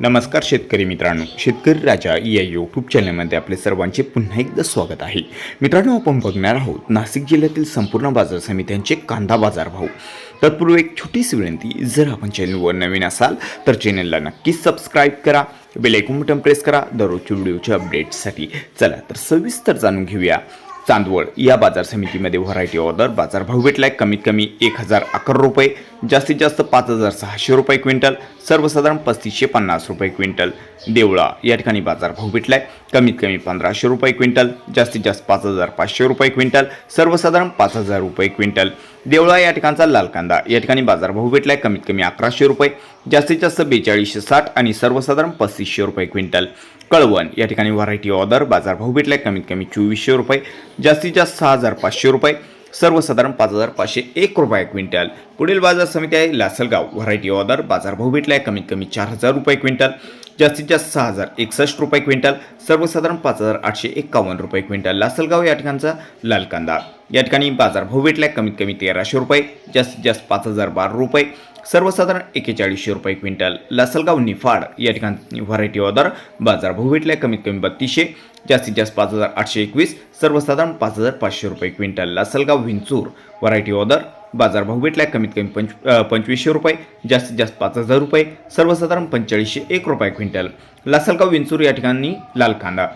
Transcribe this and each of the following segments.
नमस्कार शेतकरी मित्रांनो. शेतकरी राजा या यूट्यूब चॅनलमध्ये आपले सर्वांचे पुन्हा एकदा स्वागत आहे. मित्रांनो आपण बघणार आहोत नाशिक जिल्ह्यातील संपूर्ण बाजार समित्यांचे कांदा बाजार भाव तत्पूर्वी एक छोटीशी विनंती जर आपण चॅनलवर नवीन असाल तर चॅनलला नक्कीच सबस्क्राईब करा बेलायकून बटन प्रेस करा दररोजच्या व्हिडिओच्या अपडेट्ससाठी चला तर सविस्तर जाणून घेऊया. चांदवड. या बाजार समितीमध्ये व्हरायटी ऑर्डर बाजारभाव भेटलाय. कमीत कमी एक हजार अकरा रुपये जास्तीत जास्त पाच हजार सहाशे रुपये क्विंटल सर्वसाधारण पस्तीसशे पन्नास रुपये क्विंटल. देवळा या ठिकाणी बाजारभाव भेटलाय. कमीत कमी पंधराशे रुपये क्विंटल जास्तीत जास्त पाच हजार पाचशे रुपये क्विंटल सर्वसाधारण पाच हजार रुपये क्विंटल. देवळा या ठिकाणचा लाल कांदा. या ठिकाणी बाजारभाव भेटलाय. कमीत कमी अकराशे रुपये. जास्तीत जास्त बेचाळीसशे साठ आणि सर्वसाधारण पस्तीसशे रुपये क्विंटल. कळवण या ठिकाणी व्हरायटी ऑर्डर बाजारभाव भेटलाय. कमीत कमी चोवीसशे रुपये. जास्तीत जास्त सहा हजार पाचशे रुपये. सर्वसाधारण पाच हजार पाचशे एक रुपये क्विंटल. पुढील बाजार समिती आहे लासलगाव. व्हरायटी ऑर्डर बाजारभाव आहे. कमीत कमी चार हजार रुपये क्विंटल. जास्तीत जास्त सहा हजार एकसष्ट रुपये क्विंटल. सर्वसाधारण पाच हजार आठशे एक्कावन्न रुपये क्विंटल. लासलगाव या ठिकाणचा लाल कांदा या ठिकाणी बाजारभाव आहे. कमीत कमी तेराशे रुपये. जास्तीत जास्त पाच हजार बारा रुपये. सर्वसाधारण एकेचाळीसशे रुपये क्विंटल. लासलगाव निफाड या ठिकाणी व्हरायटी ऑर्डर बाजारभाव भेटला कमीत कमी बत्तीसशे जास्तीत जास्त पाच हजार आठशे एकवीस सर्वसाधारण पाच हजार पाचशे रुपये quintal. Lasalgaon Vinchur variety order बाजारभाव भेटला कमीत कमी पंच पंचवीसशे रुपये जास्तीत जास्त पाच हजार रुपये सर्वसाधारण पंचेचाळीसशे एक रुपये क्विंटल. लासलगाव विंचूर या ठिकाणी लाल कांदा.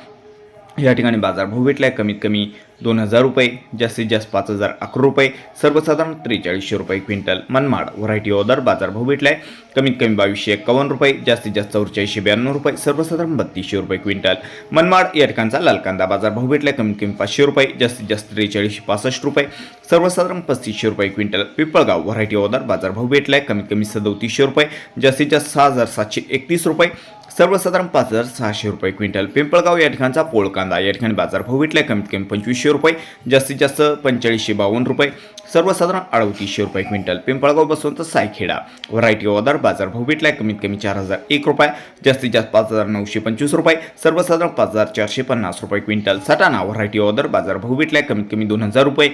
या ठिकाणी बाजारभाव आहे कमीत कमी दोन हजार रुपये जास्तीत जास्त पाच हजार अकरा रुपये सर्वसाधारण त्रेचाळीसशे रुपये क्विंटल मनमाड. व्हरायटी ओदर बाजारभाव आहे कमीत कमी बावीसशे एक्कावन्न रुपये जास्तीत जास्त चौवेचाळीसशे ब्याण्णव रुपये सर्वसाधारण बत्तीसशे रुपये क्विंटल मनमाड. या ठिकाणचा लाल कांदा बाजारभाव भेटलाय. कमीत कमी पाचशे रुपये जास्तीत जास्त त्रेचाळीसशे पासष्ट रुपये सर्वसाधारण पस्तीसशे रुपये क्विंटल पिपळगाव. व्हरायटी ओदर बाजारभाव आहे कमीत कमी सदोतीसशे रुपये जास्तीत जास्त सहा हजार सातशे एकतीस रुपये सर्वसाधारण पाच हजार सहाशे रुपये क्विंटल. पिंपळगाव या ठिकाणचा पोळ कांदा या ठिकाणी बाजारभाव भेटलाय कमीत कमी पंचवीसशे रुपये जास्तीत जास्त पंचेचाळीसशे बावन्न रुपये. सर्वसाधारण अडतीसशे रुपये quintal. Pimpalgaon Baswant Saykheda. Variety order बाजारभाव भेटलाय कमीत कमी चार हजार एक रुपये जास्तीत जास्त पाच हजार नऊशे पंचवीस रुपये. सर्वसाधारण पाच हजार चारशे पन्नास रुपये क्विंटल. सटाणा व्हरायटी ऑर्डर बाजारभाव भेटलाय कमीत कमी दोन हजार रुपये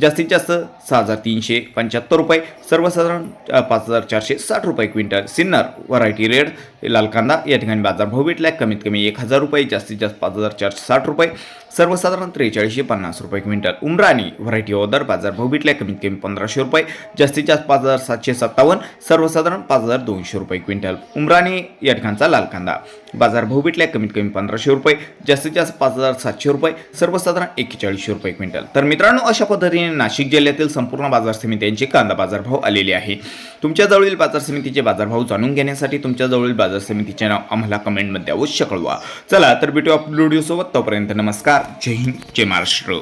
जास्तीत जास्त सहा हजार तीनशे पंच्याहत्तर रुपये. सर्वसाधारण पाच हजार चारशे साठ रुपये क्विंटल. सिन्नर व्हरायटी रेड लाल कांदा या ठिकाणी बाजारभाव भेटलाय. कमीत कमी एक हजार रुपये जास्तीत जास्त पाच हजार चारशे साठ रुपये. सर्वसाधारण त्रेचाळीसशे पन्नास रुपये क्विंटल. उमराणी व्हरायटी ऑर्डर बाजारभाव भेटलाय. कमीत कमी पंधराशे रुपये जास्तीत जास्त पाच हजार सातशे सत्तावन्न सर्वसाधारण पाच हजार दोनशे रुपये क्विंटल. उमराणी या ठिकाणचा लाल कांदा. बाजारभाव भेटला कमीत कमी पंधराशे रुपये जास्तीत जास्त पाच हजार सातशे रुपये सर्वसाधारण एक्केचाळीसशे रुपये क्विंटल. तर मित्रांनो अशा पद्धतीने नाशिक जिल्ह्यातील संपूर्ण बाजार समित्यांचे कांदा बाजारभाव आलेले आहे. तुमच्याजवळील बाजार समितीचे बाजारभाव जाणून घेण्यासाठी तुमच्याजवळील बाजार समितीचे नाव आम्हाला कमेंटमध्ये अवश्य कळवा. चला तर भेटू आपल्या व्हिडिओसोबत तोपर्यंत नमस्कार. जय हिंद जय महाराष्ट्र.